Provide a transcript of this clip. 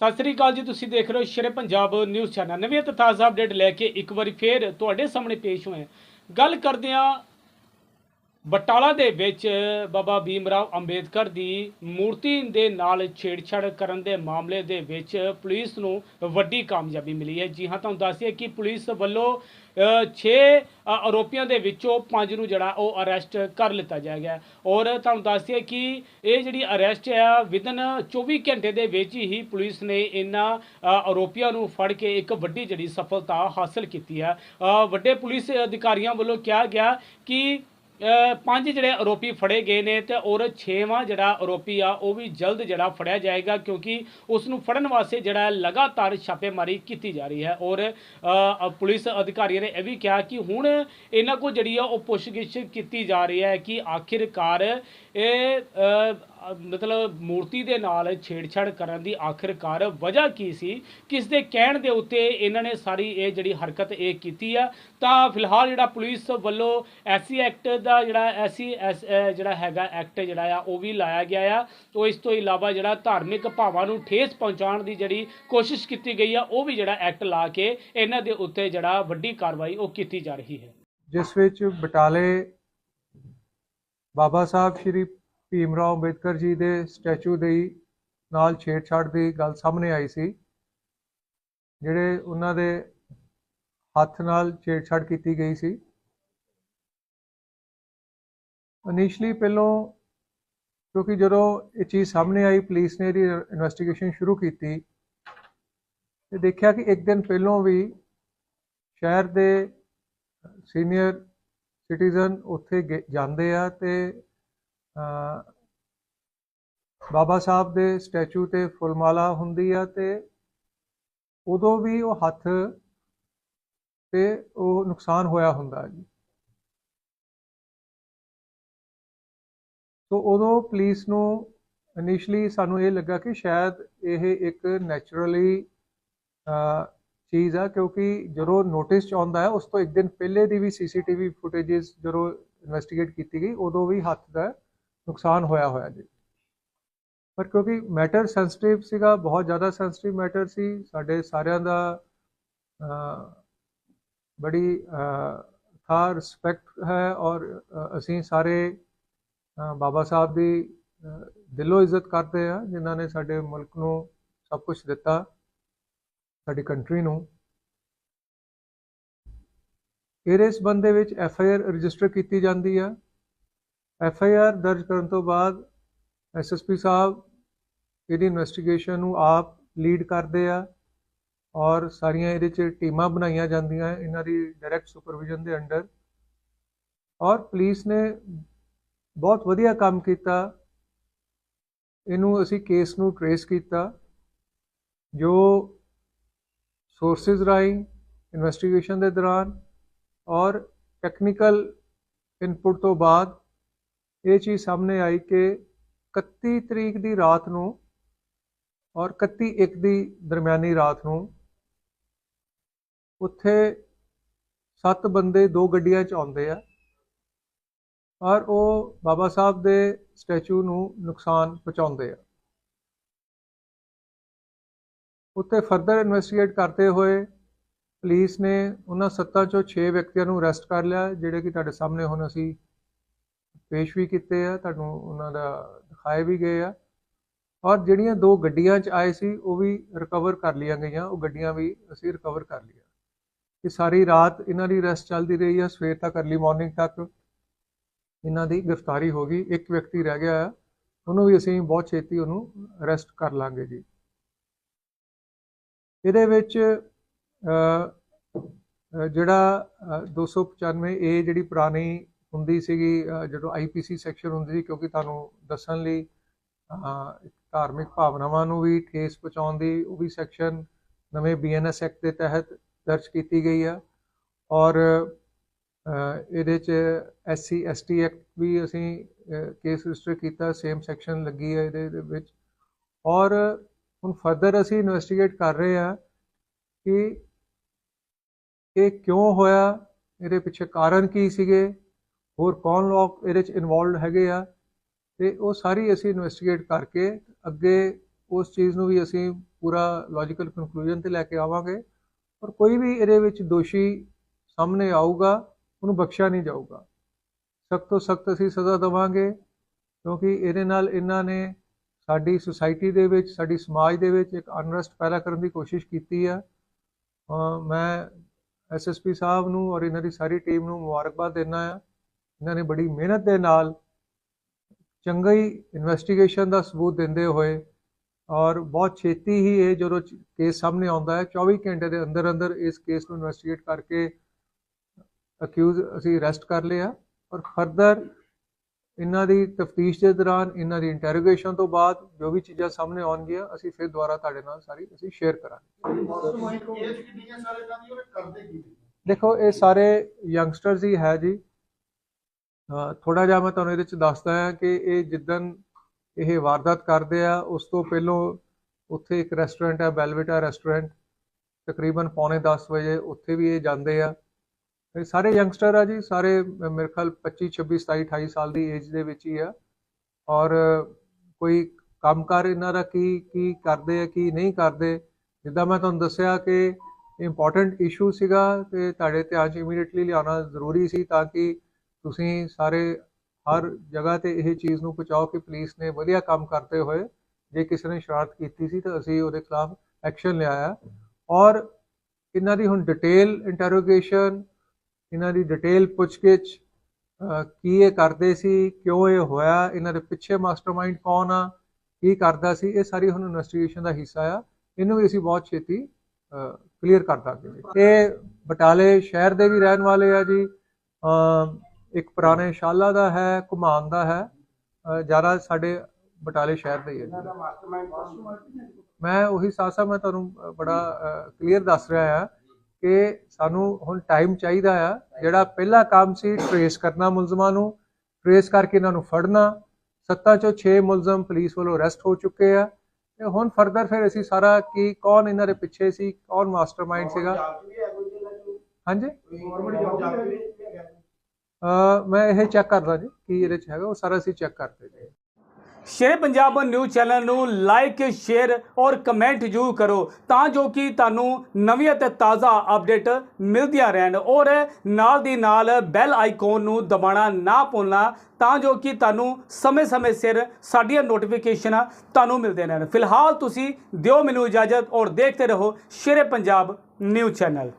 ਸਤਿ ਸ੍ਰੀ ਅਕਾਲ ਜੀ, ਤੁਸੀਂ ਦੇਖ ਰਹੇ ਹੋ ਸ਼ੇਰੇ ਪੰਜਾਬ ਨਿਊਜ਼ ਚੈਨਲ ਨਵੀਂ ਅਤੇ ਤਾਜ਼ਾ ਅਪਡੇਟ ਲੈ ਕੇ ਇੱਕ ਵਾਰੀ ਫੇਰ ਤੁਹਾਡੇ ਸਾਹਮਣੇ ਪੇਸ਼ ਹੋਏ ਹਾਂ। ਗੱਲ ਕਰਦੇ ਹਾਂ ਬਟਾਲਾ ਦੇ ਵਿੱਚ ਬਾਬਾ ਭੀਮ ਰਾਓ ਅੰਬੇਦਕਰ ਦੀ ਮੂਰਤੀ ਦੇ ਨਾਲ ਛੇੜਛਾੜ ਕਰਨ ਦੇ ਮਾਮਲੇ ਦੇ ਵਿੱਚ ਪੁਲਿਸ ਨੂੰ ਵੱਡੀ ਕਾਮਯਾਬੀ ਮਿਲੀ ਹੈ। ਜੀ ਹਾਂ, ਤੁਹਾਨੂੰ ਦੱਸਿਆ ਕਿ ਪੁਲਿਸ ਵੱਲੋਂ 6 ਆਰੋਪੀਆਂ ਦੇ ਵਿੱਚੋਂ 5 ਨੂੰ ਜਿਹੜਾ ਉਹ ਅਰੈਸਟ ਕਰ ਲਿੱਤਾ ਜਾਏਗਾ। ਔਰ ਤੁਹਾਨੂੰ ਦੱਸਿਆ ਕਿ ਇਹ ਜਿਹੜੀ ਅਰੈਸਟ ਹੈ ਵਿਦਨ 24 ਘੰਟੇ ਦੇ ਵਿੱਚ ਹੀ ਪੁਲਿਸ ਨੇ ਇਹਨਾਂ ਆਰੋਪੀਆਂ ਨੂੰ ਫੜ ਕੇ ਇੱਕ ਵੱਡੀ ਜਿਹੜੀ ਸਫਲਤਾ ਹਾਸਲ ਕੀਤੀ ਹੈ। ਵੱਡੇ ਪੁਲਿਸ ਅਧਿਕਾਰੀਆਂ ਵੱਲੋਂ ਕਿਹਾ ਗਿਆ ਕਿ ਪੰਜ ਜਿਹੜੇ ਆਰੋਪੀ ਫੜੇ ਗਏ ਨੇ ਤੇ ਔਰ 6ਵਾਂ ਜਿਹੜਾ ਆਰੋਪੀ ਆ, ਉਹ ਵੀ ਜਲਦ ਜਿਹੜਾ ਫੜਿਆ ਜਾਏਗਾ ਕਿਉਂਕਿ ਉਸ ਨੂੰ ਫੜਨ ਵਾਸਤੇ ਜਿਹੜਾ ਲਗਾਤਾਰ ਛਾਪੇਮਾਰੀ ਕੀਤੀ ਜਾ ਰਹੀ ਹੈ ਔਰ ਪੁਲਿਸ ਅਧਿਕਾਰੀਆਂ ਨੇ ਇਹ ਵੀ ਕਿਹਾ ਕਿ ਹੁਣ ਇਹਨਾਂ ਕੋਲ ਜਿਹੜੀ ਆ, ਉਹ ਪੁੱਛਗਿੱਛ ਕੀਤੀ ਜਾ ਰਹੀ ਹੈ ਕਿ ਆਖਿਰਕਾਰ ਇਹ ਮਤਲਬ ਮੂਰਤੀ ਦੇ ਨਾਲ ਛੇੜਛਾੜ ਕਰਨ ਦੀ ਆਖਿਰਕਾਰ ਵਜ੍ਹਾ ਕੀ ਸੀ? ਕਿਸ ਦੇ ਕਹਿਣ ਦੇ ਉੱਤੇ ਇਹਨਾਂ ਨੇ ਸਾਰੀ ਇਹ ਜਿਹੜੀ ਹਰਕਤ ਇਹ ਕੀਤੀ ਆ? ਤਾਂ ਫਿਲਹਾਲ ਜਿਹੜਾ ਪੁਲਿਸ ਵੱਲੋਂ ਐਸੀ ਐਕਟ ਦਾ ਜਿਹੜਾ ਐਸਸੀ ਜਿਹੜਾ ਹੈਗਾ ਐਕਟ ਜਿਹੜਾ ਆ, ਉਹ ਵੀ ਲਾਇਆ ਗਿਆ ਆ। ਤੋਂ ਇਸ ਤੋਂ ਇਲਾਵਾ ਜਿਹੜਾ ਧਾਰਮਿਕ ਭਾਵਾਂ ਨੂੰ ਠੇਸ ਪਹੁੰਚਾਉਣ ਦੀ ਜਿਹੜੀ ਕੋਸ਼ਿਸ਼ ਕੀਤੀ ਗਈ ਆ, ਉਹ ਵੀ ਜਿਹੜਾ ਐਕਟ ਲਾ ਕੇ ਇਹਨਾਂ ਦੇ ਉੱਤੇ ਜਿਹੜਾ ਵੱਡੀ ਕਾਰਵਾਈ ਉਹ ਕੀਤੀ ਜਾ ਰਹੀ ਹੈ। ਜਿਸ ਵਿੱਚ ਬਟਾਲੇ ਬਾਬਾ ਸਾਹਿਬ ਸ਼੍ਰੀ ਭੀਮ ਰਾਓ ਅੰਬੇਦਕਰ ਜੀ ਦੇ ਸਟੈਚੂ ਦੇ ਨਾਲ ਛੇੜਛਾੜ ਦੀ ਗੱਲ ਸਾਹਮਣੇ ਆਈ ਸੀ, ਜਿਹੜੇ ਉਹਨਾਂ ਦੇ ਹੱਥ ਨਾਲ ਛੇੜਛਾੜ ਕੀਤੀ ਗਈ ਸੀ। ਇਨੀਸ਼ੀਅਲੀ ਪਹਿਲੋਂ ਕਿਉਂਕਿ ਜਦੋਂ ਇਹ ਚੀਜ਼ ਸਾਹਮਣੇ ਆਈ ਪੁਲਿਸ ਨੇ ਇਹਦੀ ਇਨਵੈਸਟੀਗੇਸ਼ਨ ਸ਼ੁਰੂ ਕੀਤੀ, ਤੇ ਦੇਖਿਆ ਕਿ ਇੱਕ ਦਿਨ ਪਹਿਲੋਂ ਵੀ ਸ਼ਹਿਰ ਦੇ ਸੀਨੀਅਰ ਸਿਟੀਜ਼ਨ ਉੱਥੇ ਗੇ- ਜਾਂਦੇ ਆ ਤੇ ਬਾਬਾ ਸਾਹਿਬ ਦੇ ਸਟੈਚੂ ਤੇ ਫੁੱਲਮਾਲਾ ਹੁੰਦੀ ਆ ਤੇ ਉਦੋਂ ਵੀ ਉਹ ਹੱਥ ਤੇ ਉਹ ਨੁਕਸਾਨ ਹੋਇਆ ਹੁੰਦਾ ਜੀ। ਸੋ ਉਦੋਂ ਪੁਲਿਸ ਨੂੰ ਇਨੀਸ਼ੀਅਲੀ ਸਾਨੂੰ ਇਹ ਲੱਗਾ ਕਿ ਸ਼ਾਇਦ ਇਹ ਇੱਕ ਨੈਚੁਰਲੀ ਚੀਜ਼ ਆ ਕਿਉਂਕਿ ਜਦੋਂ ਨੋਟਿਸ ਚ ਆਉਂਦਾ ਹੈ, ਉਸ ਤੋਂ ਇੱਕ ਦਿਨ ਪਹਿਲੇ ਦੀ ਵੀ ਸੀਸੀਟੀਵੀ ਫੁਟੇजेस ਜਦੋਂ ਇਨਵੈਸਟੀਗੇਟ ਕੀਤੀ ਗਈ, ਉਦੋਂ ਵੀ ਹੱਥ ਦਾ ਨੁਕਸਾਨ ਹੋਇਆ ਹੋਇਆ ਜੀ। ਪਰ ਕਿਉਂਕਿ ਮੈਟਰ ਸੈਂਸਿਟਿਵ ਸੀਗਾ, ਬਹੁਤ ਜ਼ਿਆਦਾ ਸੈਂਸਿਟਿਵ ਮੈਟਰ ਸੀ, ਸਾਡੇ ਸਾਰਿਆਂ ਦਾ ਬੜੀ ਥਾ ਰਿਸਪੈਕਟ ਹੈ ਔਰ ਅਸੀਂ ਸਾਰੇ ਬਾਬਾ ਸਾਹਿਬ ਦੀ ਦਿਲੋਂ ਇੱਜ਼ਤ ਕਰਦੇ ਆ ਜਿਨ੍ਹਾਂ ਨੇ ਸਾਡੇ ਮੁਲਕ ਨੂੰ ਸਭ ਕੁਝ ਦਿੱਤਾ, ਸਾਡੀ ਕੰਟਰੀ ਨੂੰ। ਇਹਦੇ ਸੰਬੰਧ ਵਿੱਚ ਐਫ ਆਈ ਆਰ ਰਜਿਸਟਰ ਕੀਤੀ ਜਾਂਦੀ ਆ। ਐਫ ਆਈ ਆਰ ਦਰਜ ਕਰਨ ਤੋਂ ਬਾਅਦ ਐਸ ਐਸ ਪੀ ਸਾਹਿਬ ਇਹਦੀ ਇਨਵੈਸਟੀਗੇਸ਼ਨ ਨੂੰ ਆਪ ਲੀਡ ਕਰਦੇ ਆ ਔਰ ਸਾਰੀਆਂ ਇਹਦੇ ਚ ਟੀਮਾਂ ਬਣਾਈਆਂ ਜਾਂਦੀਆਂ ਇਹਨਾਂ ਦੀ ਡਾਇਰੈਕਟ ਸੁਪਰਵਿਜ਼ਨ ਦੇ ਅੰਡਰ। ਔਰ ਪੁਲਿਸ ਨੇ ਬਹੁਤ ਵਧੀਆ ਕੰਮ ਕੀਤਾ। ਇਹਨੂੰ ਅਸੀਂ ਕੇਸ ਨੂੰ ਟਰੇਸ ਕੀਤਾ, ਜੋ ਸੋਰਸਸ ਰਾਹੀਂ ਇਨਵੈਸਟੀਗੇਸ਼ਨ ਦੇ ਦੌਰਾਨ ਔਰ ਟੈਕਨੀਕਲ ਇਨਪੁਟ ਤੋਂ ਬਾਅਦ ਇਹ ਚੀਜ਼ ਸਾਹਮਣੇ ਆਈ ਕਿ 31 ਤਰੀਕ ਦੀ ਰਾਤ ਨੂੰ ਔਰ 31 ਇੱਕ ਦੀ ਦਰਮਿਆਨੀ ਰਾਤ ਨੂੰ ਉੱਥੇ ਸੱਤ ਬੰਦੇ ਦੋ ਗੱਡੀਆਂ 'ਚ ਆਉਂਦੇ ਆ ਔਰ ਉਹ ਬਾਬਾ ਸਾਹਿਬ ਦੇ ਸਟੈਚੂ ਨੂੰ ਨੁਕਸਾਨ ਪਹੁੰਚਾਉਂਦੇ ਆ। ਉੱਤੇ ਫਰਦਰ ਇਨਵੈਸਟੀਗੇਟ ਕਰਦੇ ਹੋਏ ਪੁਲਿਸ ਨੇ ਉਹਨਾਂ ਸੱਤਾਂ ਚੋਂ 6 ਵਿਅਕਤੀਆਂ ਨੂੰ ਅਰੈਸਟ ਕਰ ਲਿਆ, ਜਿਹੜੇ ਕਿ ਤੁਹਾਡੇ ਸਾਹਮਣੇ ਹੁਣ ਅਸੀਂ ਪੇਸ਼ ਵੀ ਕੀਤੇ ਆ ਤੁਹਾਨੂੰ ਉਹਨਾਂ ਦਾ ਦਿਖਾਏ ਵੀ ਗਏ ਆ। ਔਰ ਜਿਹੜੀਆਂ ਦੋ ਗੱਡੀਆਂ 'ਚ ਆਏ ਸੀ ਉਹ ਵੀ ਰਿਕਵਰ ਕਰ ਲਈਆਂ ਗਈਆਂ ਉਹ ਗੱਡੀਆਂ ਵੀ ਅਸੀਂ ਰਿਕਵਰ ਕਰ ਲਈਆਂ। ਕਿ ਸਾਰੀ ਰਾਤ ਇਹਨਾਂ ਦੀ ਰੈਸਟ ਚੱਲਦੀ ਰਹੀ ਆ ਸਵੇਰ ਤੱਕ ਅਰਲੀ ਮਾਰਨਿੰਗ ਤੱਕ ਇਹਨਾਂ ਦੀ ਗ੍ਰਿਫਤਾਰੀ ਹੋ ਗਈ। ਇੱਕ ਵਿਅਕਤੀ ਰਹਿ ਗਿਆ ਆ ਉਹਨੂੰ ਵੀ ਅਸੀਂ ਬਹੁਤ ਛੇਤੀ ਉਹਨੂੰ ਅਰੈਸਟ ਕਰ ਲਾਂਗੇ ਜੀ। ਇਹਦੇ ਵਿੱਚ ਅ, ਅ, ਜਿਹੜਾ ਅ, 295 ਏ ਜਿਹੜੀ ਪੁਰਾਣੀ ਹੁੰਦੀ ਸੀਗੀ ਅ, ਜਦੋਂ ਆਈਪੀਸੀ ਸੈਕਸ਼ਨ ਹੁੰਦੀ ਸੀ ਕਿਉਂਕਿ ਤੁਹਾਨੂੰ ਦੱਸਣ ਲਈ ਧਾਰਮਿਕ ਭਾਵਨਾਵਾਂ ਨੂੰ ਵੀ ਠੇਸ ਪਹੁੰਚਾਉਣ ਦੀ ਉਹ ਵੀ ਸੈਕਸ਼ਨ ਨਵੇਂ ਬੀਐਨਐਸ ਐਕਟ ਦੇ ਤਹਿਤ ਦਰਜ ਕੀਤੀ ਗਈ ਆ। ਔਰ ਇਹਦੇ ਚ ਐਸਸੀ ਐਸਟੀ ਐਕਟ ਵੀ ਅਸੀਂ ਕੇਸ ਰਜਿਸਟਰ ਕੀਤਾ ਸੇਮ ਸੈਕਸ਼ਨ ਲੱਗੀ ਹੈ ਇਹਦੇ ਵਿੱਚ। ਔਰ ਹੁਣ ਫਰਦਰ ਅਸੀਂ ਇਨਵੈਸਟੀਗੇਟ ਕਰ ਰਹੇ ਹਾਂ ਕਿ ਇਹ ਕਿਉਂ ਹੋਇਆ ਇਹਦੇ ਪਿੱਛੇ ਕਾਰਨ ਕੀ ਸੀਗੇ ਹੋਰ ਕੌਣ ਲੋਕ ਇਹਦੇ ਚ ਇਨਵੋਲਡ ਹੈਗੇ ਆ? ਤੇ ਉਹ ਸਾਰੀ ਅਸੀਂ ਇਨਵੈਸਟੀਗੇਟ ਕਰਕੇ ਅੱਗੇ ਉਸ ਚੀਜ਼ ਨੂੰ ਵੀ ਅਸੀਂ ਪੂਰਾ ਲੌਜੀਕਲ ਕਨਕਲੂਜਨ ਤੇ ਲੈ ਕੇ ਆਵਾਂਗੇ ਔਰ ਕੋਈ ਵੀ ਇਹਦੇ ਵਿੱਚ ਦੋਸ਼ੀ ਸਾਹਮਣੇ ਆਊਗਾ, ਉਹਨੂੰ ਬਖਸ਼ਿਆ ਨਹੀਂ ਜਾਊਗਾ। ਸਖਤ ਤੋਂ ਸਖਤ ਅਸੀਂ ਸਜ਼ਾ ਦੇਵਾਂਗੇ ਕਿਉਂਕਿ ਇਹਦੇ ਨਾਲ ਇਹਨਾਂ ਨੇ ਸਾਡੀ ਸੁਸਾਇਟੀ ਦੇ ਵਿੱਚ, ਸਾਡੀ ਸਮਾਜ ਦੇ ਵਿੱਚ ਇੱਕ ਅਨਰੈਸਟ ਪੈਦਾ ਕਰਨ ਦੀ ਕੋਸ਼ਿਸ਼ ਕੀਤੀ ਆ। ਅਹ ਮੈਂ ਐਸਐਸਪੀ ਸਾਹਿਬ ਨੂੰ ਔਰ ਇਹਨਾਂ ਦੀ ਸਾਰੀ ਟੀਮ ਨੂੰ ਮੁਬਾਰਕਬਾਦ ਦਿੰਦਾ ਆ। ਇਹਨਾਂ ਨੇ ਬੜੀ ਮਿਹਨਤ ਦੇ ਨਾਲ ਚੰਗੀ ਇਨਵੈਸਟੀਗੇਸ਼ਨ ਦਾ ਸਬੂਤ ਦਿੰਦੇ ਹੋਏ ਔਰ ਬਹੁਤ ਛੇਤੀ ਹੀ ਇਹ ਜਦੋਂ ਕੇਸ ਸਾਹਮਣੇ ਆਉਂਦਾ ਹੈ 24 ਘੰਟੇ ਦੇ ਅੰਦਰ ਅੰਦਰ ਇਸ ਕੇਸ ਨੂੰ ਇਨਵੈਸਟੀਗੇਟ ਕਰਕੇ ਅਕਿਊਜ਼ ਅਸੀਂ ਅਰੈਸਟ ਕਰ ਲਿਆ ਔਰ ਫਰਦਰ ਇਹਨਾਂ ਦੀ ਤਫਤੀਸ਼ ਦੇ ਦੌਰਾਨ ਇਹਨਾਂ ਦੀ ਇੰਟਰੋਗੇਸ਼ਨ ਤੋਂ ਬਾਅਦ ਜੋ ਵੀ ਚੀਜ਼ਾਂ ਸਾਹਮਣੇ ਆਉਣਗੀਆਂ ਅਸੀਂ ਫਿਰ ਦੁਬਾਰਾ ਤੁਹਾਡੇ ਨਾਲ ਸਾਰੀ ਅਸੀਂ ਸ਼ੇਅਰ ਕਰਾਂਗੇ? ਦੇਖੋ ਇਹ ਸਾਰੇ ਯੰਗਸਟਰਸ ਹੀ ਹੈ ਜੀ ਥੋੜਾ ਜਿਹਾ ਮੈਂ ਤੁਹਾਨੂੰ ਇਹਦੇ ਚ ਦੱਸਦਾ ਹਾਂ ਕਿ ਇਹ ਜਿੱਦਨ ਇਹ ਵਾਰਦਾਤ ਕਰਦੇ ਆ, ਉਸ ਤੋਂ ਪਹਿਲਾਂ ਉੱਥੇ ਇੱਕ ਰੈਸਟੋਰੈਂਟ ਹੈ ਬੈਲਵਿਟਾ ਰੈਸਟੋਰੈਂਟ ਤਕਰੀਬਨ ਪੌਣੇ 10 ਵਜੇ ਉੱਥੇ ਵੀ ਇਹ ਜਾਂਦੇ ਆ। ਸਾਰੇ ਯੰਗਸਟਰ ਆ ਜੀ, ਸਾਰੇ ਮੇਰੇ ਖਿਆਲ 25 26 27 28 ਸਾਲ ਦੀ ਏਜ ਦੇ ਵਿੱਚ ਹੀ ਆ। ਔਰ ਕੋਈ ਕੰਮਕਾਰ ਇਹਨਾਂ ਦਾ ਕੀ ਕੀ ਕਰਦੇ ਆ, ਕੀ ਨਹੀਂ ਕਰਦੇ? ਜਿੱਦਾਂ ਮੈਂ ਤੁਹਾਨੂੰ ਦੱਸਿਆ ਕਿ ਇੰਪੋਰਟੈਂਟ ਇਸ਼ੂ ਸੀਗਾ ਤੇ ਤੁਹਾਡੇ ਧਿਆਨ 'ਚ ਇਮੀਡੀਏਟਲੀ ਲਿਆਉਣਾ ਜ਼ਰੂਰੀ ਸੀ ਤਾਂ ਕਿ ਤੁਸੀਂ ਸਾਰੇ ਹਰ ਜਗ੍ਹਾ ਤੇ ਇਹ ਚੀਜ਼ ਨੂੰ ਪਹੁੰਚਾਓ ਕਿ ਪੁਲਿਸ ਨੇ ਵਧੀਆ ਕੰਮ ਕਰਦੇ ਹੋਏ ਜੇ ਕਿਸੇ ਨੇ ਸ਼ਰਾਰਤ ਕੀਤੀ ਸੀ ਤਾਂ ਅਸੀਂ ਉਹਦੇ ਖਿਲਾਫ ਐਕਸ਼ਨ ਲਿਆਇਆ। ਔਰ ਇਹਨਾਂ ਦੀ ਹੁਣ ਡਿਟੇਲ ਇੰਟਰੋਗੇਸ਼ਨ ਇਹਨਾਂ ਦੀ ਡਿਟੇਲ ਪੁੱਛਗਿੱਛ ਕੀ ਇਹ ਕਰਦੇ ਸੀ, ਕਿਉਂ ਇਹ ਹੋਇਆ, ਇਹਨਾਂ ਦੇ ਪਿੱਛੇ ਮਾਸਟਰਮਾਈਂਡ ਕੌਣ ਆ, ਕੀ ਕਰਦਾ ਸੀ, ਇਹ ਸਾਰੀ ਹੁਣ ਇਨਵੈਸਟੀਗੇਸ਼ਨ ਦਾ ਹਿੱਸਾ ਆ। ਇਹਨੂੰ ਵੀ ਅਸੀਂ ਬਹੁਤ ਛੇਤੀ ਕਲੀਅਰ ਕਰ ਦਾਂਗੇ। ਜੀ। ਇਹ ਬਟਾਲੇ ਸ਼ਹਿਰ ਦੇ ਵੀ ਰਹਿਣ ਵਾਲੇ ਆ ਜੀ। ਇੱਕ ਪੁਰਾਣੇ ਸ਼ਾਲਾ ਦਾ ਹੈ ਘੁਮਾਨ ਦਾ ਹੈ ਜ਼ਿਆਦਾ ਸਾਡੇ ਬਟਾਲੇ ਸ਼ਹਿਰ ਦੇ ਹੀ ਹੈ ਮੈਂ ਉਹੀ ਸਾਸਾ ਮੈਂ ਤੁਹਾਨੂੰ ਬੜਾ ਕਲੀਅਰ ਦੱਸ ਰਿਹਾ ਆ ਕਿ ਸਾਨੂੰ ਹੁਣ ਟਾਈਮ ਚਾਹੀਦਾ ਆ, ਜਿਹੜਾ ਪਹਿਲਾ ਕੰਮ ਸੀ ਟਰੇਸ ਕਰਨਾ ਮੁਲਜ਼ਮਾਂ ਨੂੰ ਟਰੇਸ ਕਰਕੇ ਇਹਨਾਂ ਨੂੰ ਫੜਨਾ। ਸੱਤਾ ਚੋਂ 6 ਮੁਲਜ਼ਮ ਪੁਲਿਸ ਵੱਲੋਂ ਅਰੈਸਟ ਹੋ ਚੁੱਕੇ ਆ। ਤੇ ਹੁਣ ਫਰਦਰ ਫਿਰ ਅਸੀਂ ਸਾਰਾ ਕੀ, ਕੌਣ ਇਹਨਾਂ ਦੇ ਪਿੱਛੇ ਸੀ, ਕੌਣ ਮਾਸਟਰਮਾਈਂਡ ਸੀਗਾ? ਹਾਂਜੀ ਗਵਰਨਮੈਂਟ ਜੌਬ ਪੰਜਾਬ 'ਚ ਵੀ ਹੈਗਾ ਅ, ਮੈਂ ਇਹ ਚੈੱਕ ਕਰਦਾ ਜੀ, ਕੀ ਇਹਦੇ ਚ ਹੈਗਾ, ਉਹ ਸਾਰਾ ਅਸੀਂ ਚੈੱਕ ਕਰਦੇ ਜੀ। ਸ਼ੇਰੇ ਪੰਜਾਬ ਨਿਊਜ਼ ਚੈਨਲ ਨੂੰ ਲਾਈਕ ਸ਼ੇਅਰ ਔਰ ਕਮੈਂਟ ਜ਼ਰੂਰ ਕਰੋ, ਤਾਂ ਜੋ ਕਿ ਤੁਹਾਨੂੰ ਨਵੀਆਂ ਅਤੇ ਤਾਜ਼ਾ ਅਪਡੇਟ ਮਿਲਦੀਆਂ ਰਹਿਣ ਔਰ ਨਾਲ ਦੀ ਨਾਲ ਬੈਲ ਆਈਕਨ ਨੂੰ ਦਬਾਉਣਾ ਨਾ ਭੁੱਲਣਾ, ਤਾਂ ਜੋ ਕਿ ਤੁਹਾਨੂੰ ਸਮੇਂ-ਸਮੇਂ ਸਿਰ ਸਾਡੀਆਂ ਨੋਟੀਫਿਕੇਸ਼ਨਾਂ ਤੁਹਾਨੂੰ ਮਿਲਦੇ ਰਹਿਣ। ਫਿਲਹਾਲ ਤੁਸੀਂ ਦਿਓ ਮੈਨੂੰ ਇਜਾਜ਼ਤ ਔਰ ਦੇਖਦੇ ਰਹੋ ਸ਼ੇਰੇ ਪੰਜਾਬ ਨਿਊਜ਼ ਚੈਨਲ।